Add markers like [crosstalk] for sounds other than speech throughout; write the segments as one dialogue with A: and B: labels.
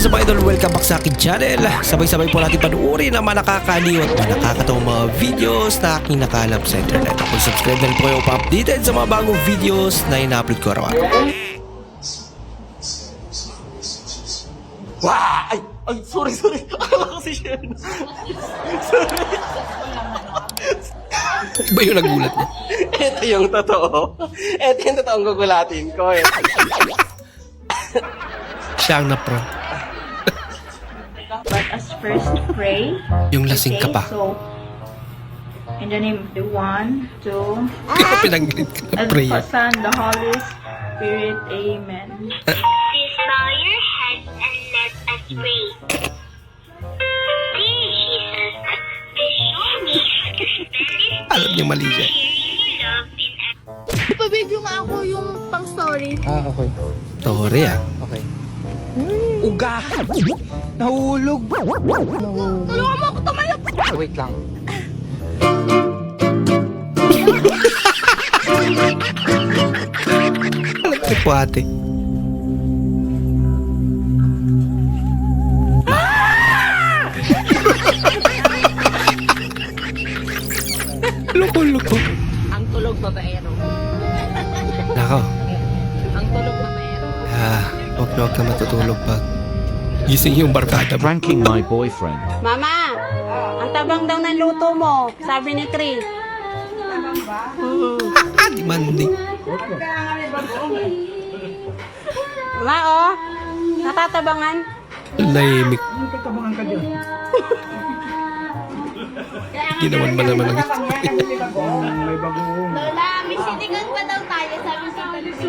A: is up idol, welcome back sa akin channel. Sabay-sabay po natin panuorin ang mga nakakaliw at mga nakakatawang mga videos na aking nakalap sa internet. Kung subscribe na po kayo pa-updated sa mga bagong videos na ina-upload ko araw-araw.
B: Wah! Ay, ay, sorry, sorry. [laughs] Akala ko si Shen.
A: Iba yung nagulat niya.
B: Ito yung totoo. Ito yung totoong gugulatin ko eh.
A: Siya ang na-prank.
C: But as first pray.
A: Yung lasing ka
C: okay?
A: pa.
C: So, in the name of the one, two, [laughs]
A: Kaya pinanggilit ka na
C: and the
A: prayer.
C: Son, the Holy Spirit. Amen.
D: Please bow your heads and let us pray. Dear Jesus, please show me
A: Alam niya mali siya.
E: Ipabidyo nga ako yung pang story.
B: Ah, okay.
A: Sorry ah.
B: Uga! Nahulog!
E: Tulungan mo ako tumayo!
B: Wait lang.
A: Alam niya po ate. Loko-loko.
F: Ang tulog babaero.
A: Nako.
F: Ang tulog babaero.
A: Ah, huwag na huwag ka matutulog pag gising yung barkada mo.
G: pranking my boyfriend.
F: Mama, ang tabang daw ng luto mo, sabi ni Chris.
A: Ah, demanding.
F: Ma, oh, natatabangan.
A: Layimik. Ginawan ba naman ang
E: Lola, may sinigang pa daw tayo, sabi si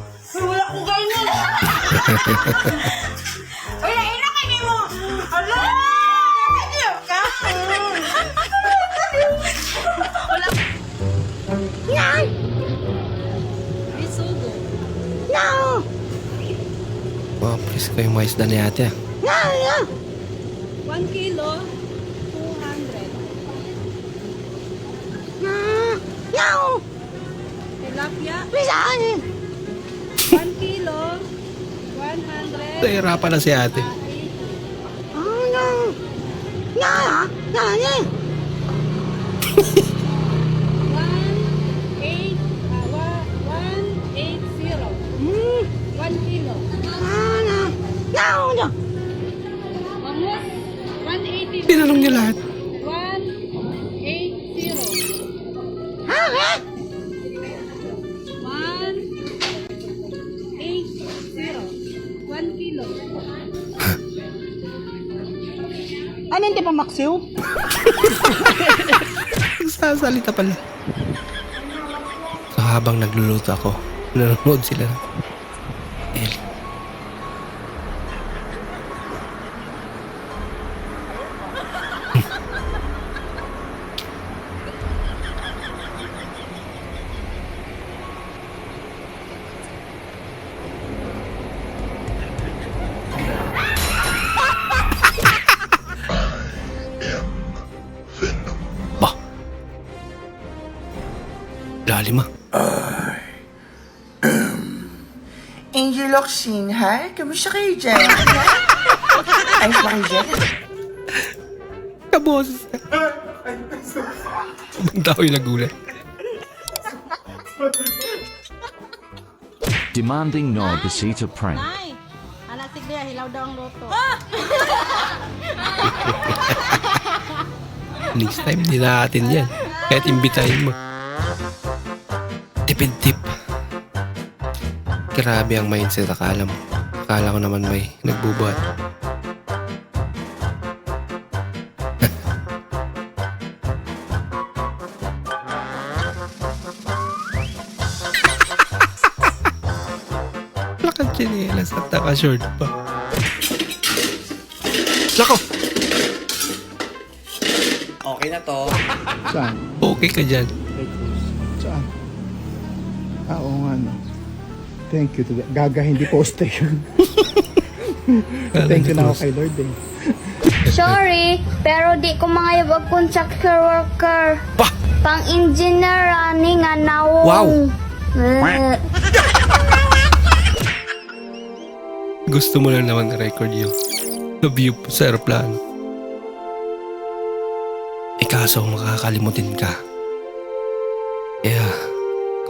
E: Uy, ina kayo [laughs] mo! Ala! Nakakaliw ka! Yan! No!
A: Wow, please ko yung mga isda ni ate.
E: No! No!
F: 1 kilo, 200.
E: No! No!
F: Tilapia,
E: Bisan!
A: Nahirapan na si ate.
E: Oh, no! No! No! No!
F: 1,
E: Ano hindi pa maksiw? [laughs]
A: Nagsasalita pala. So habang nagluluto ako, nanonood sila. Lalim ah.
H: Angel Oxin, hi? Kamusta kayo dyan? [laughs] Ayos ba kayo dyan?
A: Kaboses na. Ibang tao yung nagulat.
G: Demanding no besita prank.
F: Ay, anak sigla, hilaw daw ang loto. [laughs]
A: Next time, di natin yan. Kahit imbitahin mo. Tipid tip. Grabe ang mindset, akala mo. Akala ko naman may nagbubuhat. [laughs] tsinelas at naka-short pa. Nako,
B: Okay na to.
I: Saan?
A: okay ka dyan.
I: Ah, oo nga, no. Thank you to the... Gaga, hindi poste yun. [laughs] Thank you na ako kay Lord eh. [laughs]
J: Sorry, pero di ko mangayab og contractor worker.
A: Pa!
J: Pang engineer ani nga nawong.
A: Wow.
J: Eh,
A: Gusto mo lang naman na-record yung the view sa aeroplano. Eh kaso makakalimutin ka. Kaya,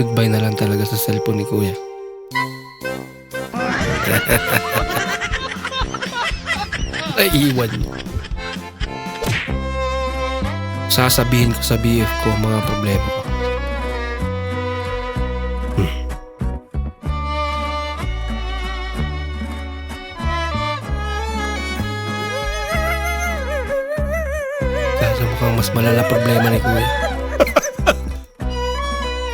A: goodbye na lang talaga sa cellphone ni Kuya. [laughs] Ay, iwan niyo. Sasabihin ko sa BF ko mga problema ko. Kaso mukhang mas malala problema ni Kuya.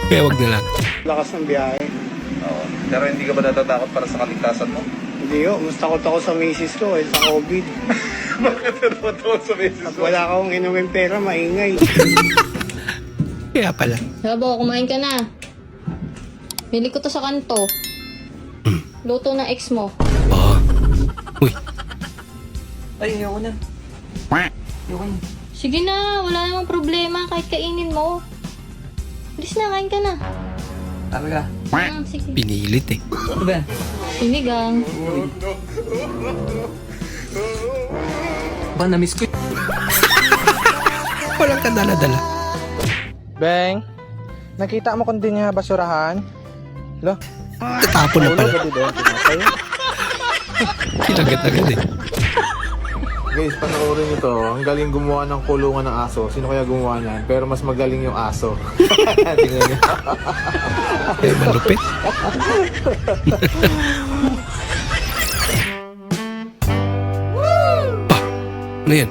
A: Kaya wag na lang.
I: Lakas ng biyahe.
K: Oo. Pero hindi ka ba natatakot para sa kaligtasan mo?
I: Hindi yo, mas takot ako sa misis ko eh, sa COVID. [laughs]
K: Bakit natatakot sa beses
I: Pag wala akong inumin pera, maingay. [laughs]
A: Kaya pala.
J: Sabo, kumain ka na. Bili ko to sa kanto. Luto ng ex mo.
A: Oo. Uy,
B: Ay, ayoko na.
J: Sige na, wala namang problema kahit kainin mo. Bilis na, kain ka na.
B: Talaga.
J: Mm, sige.
A: pinilit eh.
B: Ano ba?
J: Sinigang.
B: Ba, na-miss ko [laughs]
A: Walang ka dala-dala.
I: Beng, nakita mo kung di niya basurahan? Lo,
A: Tatapon na pala.
I: di doon, tinatay. [laughs]
A: Kinagat-agad eh.
K: Guys, panoorin nyo to. Ang galing gumawa ng kulungan ng aso. Sino kaya gumawa niyan? Pero mas magaling yung aso. [laughs] Tingnan nyo.
A: Eh, malupit. pa, ano yan?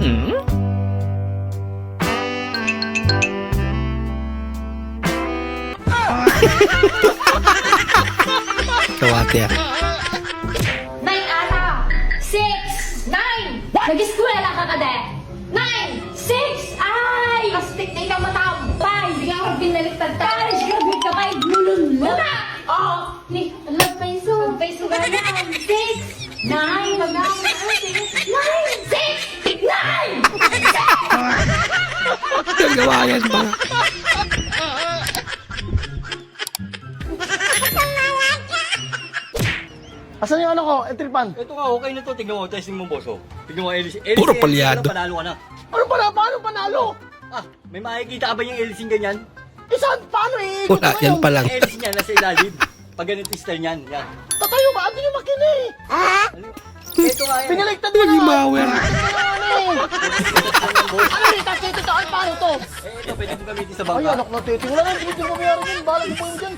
A: Kawate ah.
J: Grabe ka kay gulun mo! Wala! Oo! Ni, alam pa yung so. Pa yung ganyan! Six! Nine! Nine! Six! Nine!
A: Nagawa yan pa.
I: Asan yung ano ko, entripan?
B: Ito nga, okay na to. Tingnan mo, testing mo, boss. Oh. Tingnan mo, LC.
A: Puro palyado.
B: Panalo ka na.
I: Ano pala, paano panalo?
B: Ah, may makikita ka ba yung LC ganyan?
I: Eh, saan, paano eh?
A: Wala, yan pa lang.
B: LC niya, nasa ilalim. Pag ganito yung style niyan, yan.
I: Tatayo ba? Ano yung makina eh?
B: Ito nga yan.
I: Pinaliktad mo
A: Naging
I: na!
A: malware.
I: Ano eh, tapos ito, paano to?
B: Eh, ito, pwede mo gamitin sa
I: Ay,
B: bangka.
I: anak na titi. Wala na, hindi ko mayroon yun. Bahala mo po yun dyan.